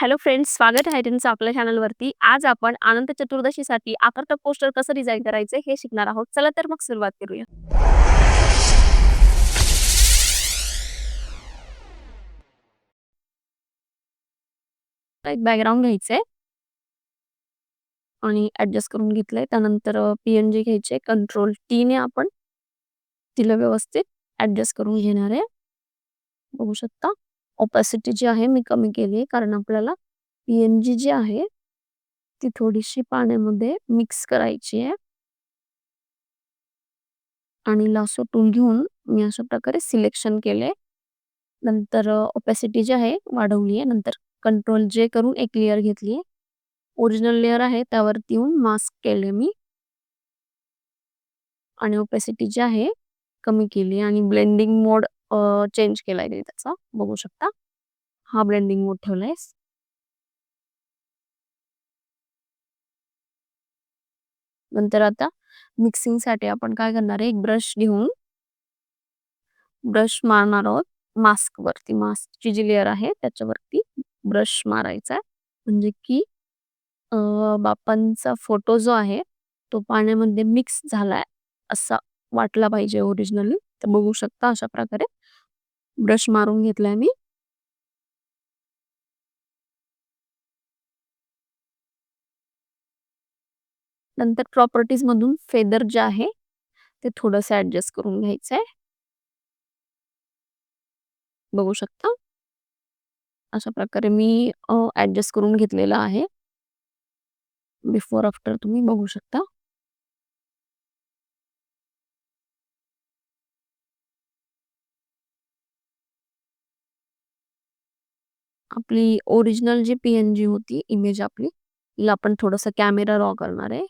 Hello friends, स्वागत आहे तुमचं आपल्या चॅनलवरती. आज आपण अनंत चतुर्दशीसाठी आकर्षक पोस्टर कसं डिझाईन करायचं हे शिकणार आहोत. चला तर मग सुरुवात करूया. एक बॅकग्राऊंड घ्यायचंय. आणि ऍडजस्ट करून घेतलंय. त्यानंतर पीएनजी घ्यायचे. कंट्रोल टी ने आपण तिला व्यवस्थित ऍडजस्ट करून घेणार आहे. बघू शकता. ओपॅसिटी जी आहे मी कमी केली आहे. कारण आपल्याला पी-एन-जी जी आहे, ती थोडीशी पाण्यामध्ये मिक्स करायची आहे. आणि लासो टूल घेऊन मी अशा प्रकारे सिलेक्शन केलंय. नंतर ओपॅसिटी जी आहे वाढवली आहे. नंतर कंट्रोल जे करून एक लेअर घेतली आहे. ओरिजिनल लेयर आहे त्यावरती येऊन मास्क केले मी. आणि ओपॅसिटी जी आहे कमी केली आणि ब्लेंडिंग मोड अ, चेंज केलाय मी त्याचा. बघू शकता. हा ब्लेंडिंग मोड ठेवलाय. नंतर आता मिक्सिंगसाठी आपण काय करणार आहे, एक ब्रश घेऊन ब्रश मारणार आहोत मास्कवरती. मास्कची जी लेयर आहे त्याच्यावरती ब्रश मारायचा आहे. म्हणजे की अ, बाप्पांचा फोटो जो आहे, तो पाण्यामध्ये मिक्स झालाय असा वाटला पाहिजे ओरिजिनली. तर बघू शकता अशा प्रकारे ब्रश मारून घेतलाय मी. नंतर प्रॉपर्टीजमधून फेदर जे आहे, ते थोडंसं ऍडजस्ट करून घ्यायचंय. बघू शकता. अशा प्रकारे मी ऍडजस्ट करून घेतलेलं आहे. बिफोर आफ्टर तुम्ही बघू शकता. आपली ओरिजिनल जी पीएनजी होती इमेज आपली, तिला आपण थोडंसं कॅमेरा रॉ करणार आहे.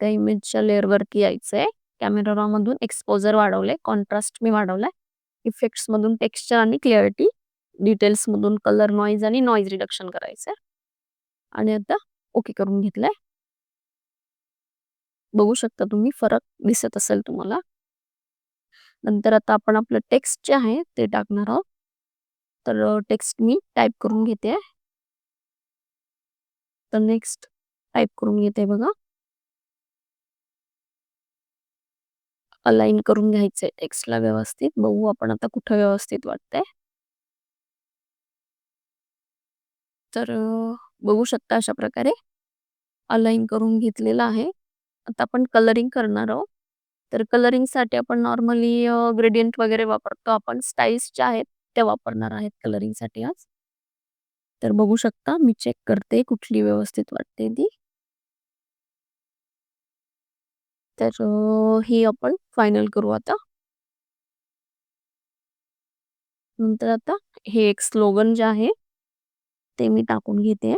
त्या इमेजच्या लेयरवरती यायचंय. कॅमेरा रॉ मधून एक्सपोजर वाढवलंय. कॉन्ट्रास्ट मी वाढवलाय. इफेक्ट्समधून टेक्स्चर आणि क्लॅरिटी, डिटेल्समधून कलर नॉईज आणि नॉईज रिडक्शन करायचंय. आणि आता ओके करून घेतलंय. बघू शकता तुम्ही फरक दिसत असेल तुम्हाला. नंतर आता आपण आपलं टेक्स्ट जे आहे ते टाकणार आहोत. तर टेक्स्ट मी टाइप करून घेते. तर नेक्स्ट टाइप करून घेते बघा. अलाइन करून घ्यायचंय टेक्स्टला व्यवस्थित. बघू आपण आता कुठं व्यवस्थित वाटतंय. तर बघू शकता अशा प्रकारे अलाइन करून घेतलेलं आहे. आता आपण कलरिंग करणार आहोत. तर कलरिंगसाठी आपण नॉर्मली ग्रेडियंट वगैरे वापरतो. आपण स्टाईल्स ज्या आहेत त्या वापरणार आहेत कलरिंगसाठी आज. तर बघू शकता मी चेक करते कुठली व्यवस्थित वाटते ती. तर हे ही आपण फायनल करू आता. नंतर आता हे एक स्लोगन जे आहे, ते मी टाकून घेते.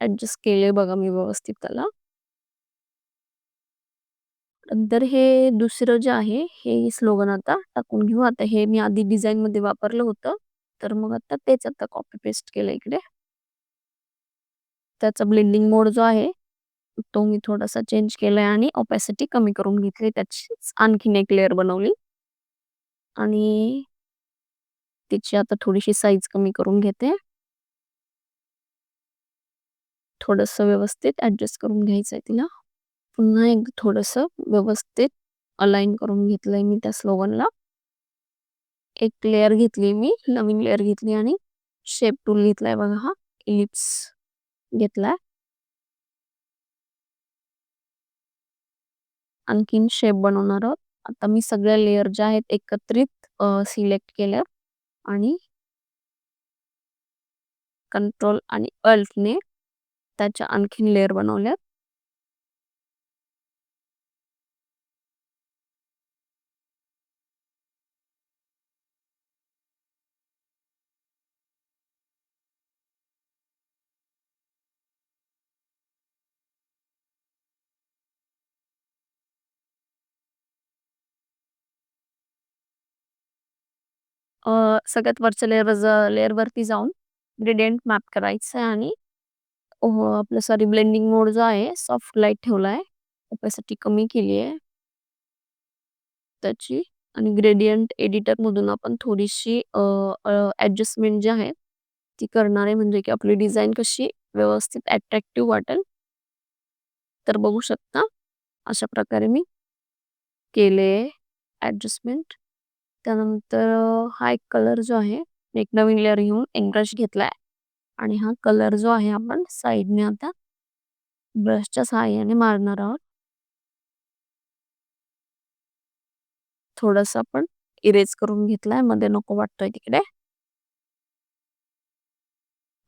ॲडजस्ट केले बघा मी व्यवस्थित त्याला. नंतर हे दुसरं जे आहे, हे स्लोगन आता टाकून घेऊ. आता हे मी आधी डिझाईनमध्ये वापरलं होतं. तर मग आता तेच आता कॉपी पेस्ट केलं इकडे. त्याचा ब्लेंडिंग मोड जो आहे, तो मी थोडासा चेंज केलाय आणि ओपॅसिटी कमी करून घेतली. त्याचीच आणखीन एक लेयर बनवली. आणि तिची आता थोडीशी साईज कमी करून घेते. थोडंसं व्यवस्थित ॲडजस्ट करून घ्यायचंय तिला. पुन्हा एक थोडंसं व्यवस्थित अलाइन करून घेतलंय मी त्या स्लोगनला. एक लेयर घेतली मी, नवीन लेअर घेतली आणि शेप टूल घेतलाय बघा हा, इलिप्स घेतलाय. आणखीन शेप बनवणार आहोत. आता मी सगळ्या लेअर ज्या आहेत एकत्रित सिलेक्ट केल्या आणि कंट्रोल आणि अल्टने त्याच्या आणखीन लेयर बनवल्यात. अ, सगळ्यात वरच्या लेयर लेयरवरती जाऊन ग्रेडियंट मॅप करायचं आहे आणि आपलं सॉरी ब्लेंडिंग मोड जो आहे, सॉफ्ट लाइट ठेवलाय. ओपॅसिटी कमी केली आहे. त्याची आणि ग्रेडियंट एडिटरमधून आपण थोडीशी अ, अ, ॲडजस्टमेंट जी आहे ती करणार आहे म्हणजे की आपली डिझाईन कशी व्यवस्थित अट्रॅक्टिव्ह वाटेल. तर बघू शकता अशा प्रकारे मी केले ॲडजस्टमेंट. त्यानंतर अ, हा एक कलर जो आहे, एक नवीन लेयर घेऊन एक घेतलाय आणि हा कलर जो आहे आपण साईडने आता ब्रशच्या सहाय्याने मारणार आहोत. थोडंसं आपण इरेज करून घेतलाय, मध्ये नको वाटतोय तिकडे.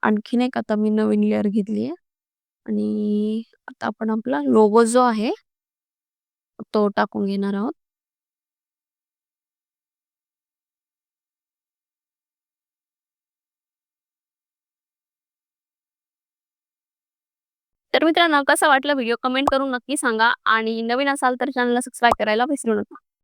आणखीन एक आता मी नवीन लेयर घेतलीये आणि आता आपण आपला लोगो जो आहे तो टाकून घेणार आहोत. तर मित्रांनो कसा वाटला व्हिडिओ कमेंट करून नक्की सांगा आणि नवीन असाल तर चॅनलला सबस्क्राईब करायला विसरू नका.